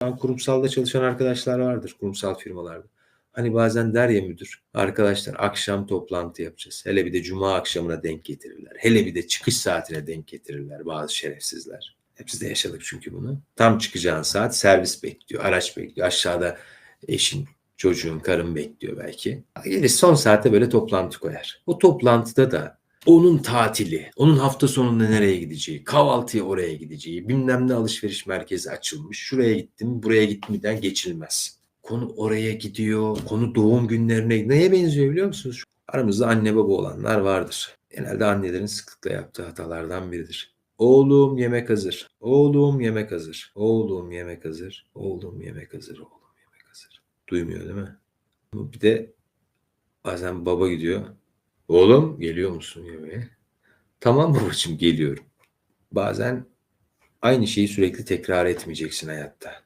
Kurumsalda çalışan arkadaşlar vardır kurumsal firmalarda. Hani bazen der ya müdür, arkadaşlar akşam toplantı yapacağız. Hele bir de cuma akşamına denk getirirler. Hele bir de çıkış saatine denk getirirler bazı şerefsizler. Hepsi de yaşadık çünkü bunu. Tam çıkacağın saat servis bekliyor, araç bekliyor. Aşağıda eşin, çocuğun, karın bekliyor belki. Gelir son saatte böyle toplantı koyar. O toplantıda da onun tatili, onun hafta sonunda nereye gideceği, kahvaltıya oraya gideceği, bilmem ne alışveriş merkezi açılmış, şuraya gittim, buraya gitmeden geçilmez. Konu oraya gidiyor, konu doğum günlerine neye benziyor biliyor musunuz? Aramızda anne baba olanlar vardır. Genelde annelerin sıklıkla yaptığı hatalardan biridir. Oğlum yemek hazır. Oğlum yemek hazır. Oğlum yemek hazır. Oğlum yemek hazır. Oğlum yemek hazır. Duymuyor değil mi? Bir de bazen baba gidiyor. Oğlum geliyor musun yemeğe? Tamam babacığım geliyorum. Bazen aynı şeyi sürekli tekrar etmeyeceksin hayatta.